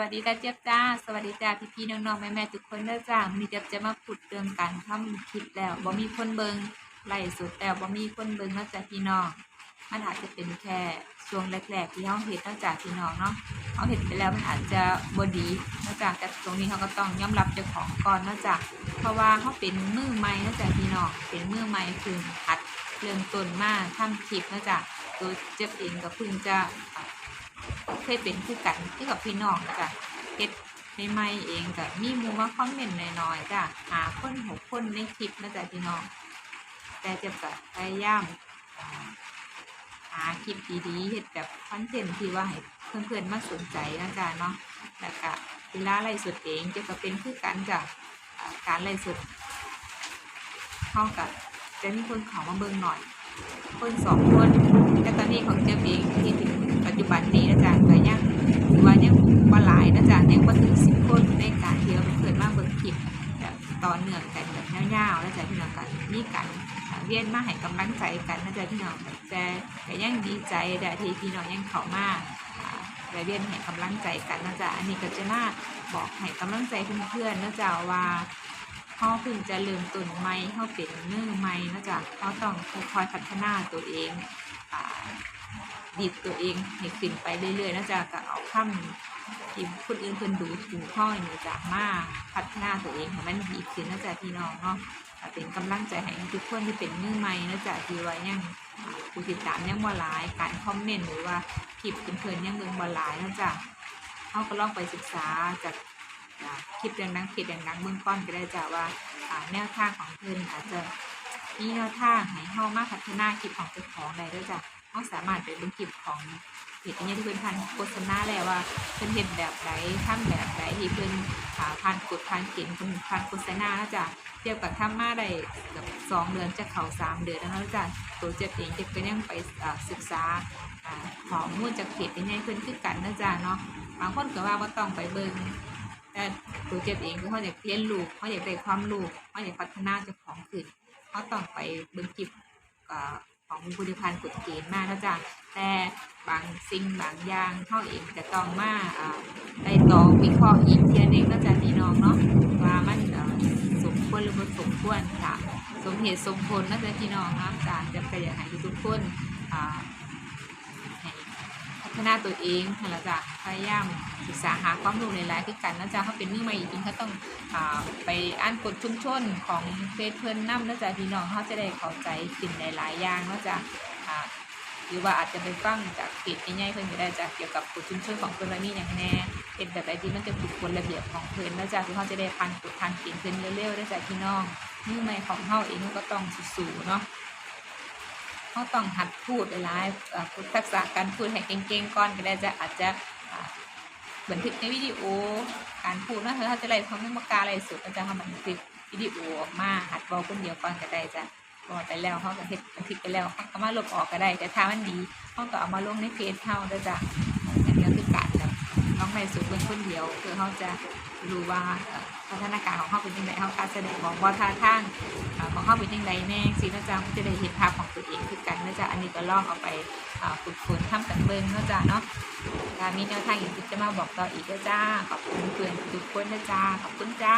วัสดีจ้าเจี๊ยบจ้า สวัสดีจ้าพี่พี่น้องๆแม่แม่ทุกคนเด้อจ้าวันนี้เจี๊ยบจะมาพูดเรื่องการทำคลิปแล้วบ่มีคนเบิงไล่สุดแล้วบ่มีคนเบิงนอกจากพี่น้องมันอาจจะเป็นแค่ช่วงแรกๆที่เฮาเฮ็ดนอกจากพี่น้องเนาะเฮาเฮ็ดไปแล้วมันอาจจะบดีนอกจากแต่ตรงนี้เขาก็ต้องยอมรับเจ้าของก่อนนอกจากเพราะว่าเขาเป็นมือใหม่นอกจากพี่น้องเป็นมือใหม่คือหัดเริ่มต้นมาทำคลิปนอกจากตัวเจี๊ยบเองก็เพิ่งจะ เคยเป็นคือกันคือกับพี่น้องจ้ะเฮ็ดใหม่เองก็มีมูมาคอมเมนต์น้อยๆจ้ะหาคนหกคนในคลิปนะจ๊ะพี่น้อง แต่จะก็พยายามอ่าหาคลิปดีๆเฮ็ดแบบคอนเทนต์ที่ว่าให้เพื่อนๆมาสนใจนะจ๊ะเนาะแล้วก็เวลาไล่สดเองจะก็เป็นคือกันจ้ะการไล่สดเท่ากับจะมีคนเขามาเบิ่งหน่อย คนสองคนแต่ตอนนี้ของเจ๊เองที่ถึงปัจจุบันนี้นะจ๊ะก็ยังถือว่ายังบ่ หลายนะจ๊ะยังบ่ถึงสิบคนในการที่เราเกิดมาเบิ่งคลิปแบบต่อเนื่องกันแบบยาวๆนะจ๊ะพี่น้องกันมีกันเรียนมาให้กำลังใจกันนะจ๊ะพี่น้องแต่ก็ยังดีใจแต่ที่พี่น้องยังเข้ามาอ่าได้เรียนให้กำลังใจกันนะจ๊ะอันนี้ก็จะมาบอกให้กำลังใจเพื่อนๆนะจ๊ะว่าเขาเพิ่งจะเริ่มต้นใหม่เขาเป็นเมือใหม่นะจ๊ะเขาต้องคอยพัฒนาตัวเองดีดตัวเองให้ขึ้นไปเรื่อยๆนะจ๊ะก็เอาคำ ที่คนอื่นเพิ่นดูถูกห้อยนี่จ้ะมาพัฒนาตัวเองให้มันดีขึ้นนะจ๊ะพี่น้องเนาะเป็นกำลังใจให้ทุกคนที่เป็นมือใหม่นะจ๊ะที่ว่ายังผู้ติดตามยังบ่หลาย การคอมเมนต์หรือว่าคลิปเพิ่นๆยังเบิ่งบ่หลายนะจ๊ะเขาก็ลองไปศึกษาจากคลิปดังๆเพจดังๆเบื้องต้นก็ได้จ้ะว่าอ่าแนวทางของเพิ่นอาจจะ มีแนวทางให้เฮามาพัฒนาคลิปของเจ้าของได้ด้วยจ้ะเฮาสามารถไปเบิ่งคลิปของเพจนี้ที่เพิ่นผ่านโฆษณาแล้วว่าเพิ่นเฮ็ดแบบใดทำแบบใดที่เพิ่นอ่าผ่านกฎผ่านเกณฑ์เพิ่นผ่านโฆษณาจ้ะเทียบกับทำมาได้เกือบสองเดือนจะเข้าสามเดือนแล้วนะจ้ะตัวเจ็บเองเจ็บก็ยังไปศึกษาอ่าข้อมูลจากเพจนี้เพิ่นคือกันนะจ้ะเนาะบางคนก็ว่าบ่ต้องไปเบิ่งแต่ตัวเจ็บเองคือเขาอยากเรียนรู้เขาอยากได้ความรู้เขาอยากพัฒนาเจ้าของขึ้น เขาต้องไปเบิ่งคลิปอ่าของบุริพันธ์กฎเกณฑ์มากนะจ๊ะแต่บางสิ่งบางอย่างเขาเองจะต้องมาได้ตองวิเคราะห์อีกเทียหนึงนะจ๊ะพี่น้องเนาะว่ามันสมควรหรือไม่สมควรค่ะ สมเหตุสมผลนะจ๊ะพี่น้องนะจ้ะจะไปอยากให้ทุกคนอ่า ฒนาตัวเองนั่นแหละจ้ะพยายามศึกษาหาความรู้หลายๆคือกันนะจ๊ะเขาเป็นมือใหม่จริงๆเขาต้องอไปอ่านกฎชุมชนของเฟซเพิ่อนนำนะจ๊ะพี่น้องเขาจะได้เข้าใจสิ่งหลายๆอย่างนะจ๊ะหรือว่าอาจจะไปฟังจากเพจใหญ่ๆเพิ่อนก็ได้จ้ะเกี่ยวกับกฎชุมชนของเพิ่อนว่ามีอย่างแน่เป็นแบบใดที่มันจะถูกกฎระเบียบของเพิ่อนนะจ๊ะคือเขาจะได้พันกฎพันเกณฑ์เพิ่อนเร็วๆนะจ๊ะพี่น้องมือใหม่ของเขาเองก็ต้องสู้ๆเนาะ เขาต้องหัดพูดหลายๆเอ่อพูดทักษะการพูดให้เก่งๆก่อนก็ได้จะอาจจะบันทึกในวิดีโอการพูดนะเธอถ้าจะไล่ทำให้มากาอะไรสุดก็จะทำบันทึกวิดีโอออกมาหัดเบาคนเดียวก่อนก็ได้จ้ะบอกไปแล้วเขาก็เฮ็ดบันทึกไปแล้วเขาก็มาลบออกก็ได้ แต่ถ้ามันดีเขาก็เอามาลงในเพจเขาเด้จ้ะอันนี้ก็คือการแบบ ต้องไล่สุดเป็นคนเดียวคือเขาจะรู้ว่าพัฒนาการของเขาเป็นยังไงเขาการแสดงบอกว่าท่าทางอ่าของเขาเป็นยังไงแน่สินะจ๊ะจะได้เห็นภาพของตัวเองคือกันนะจ๊ะอันนี้ก็ลองเอาไปฝึกฝนทำกันเบิ้งนะจ๊ะเนาะมีแนวทางอย่างที่จะมาบอกต่ออีกนะจ้าขอบคุณเพื่อนทุกคนนะจ้าขอบคุณจ้า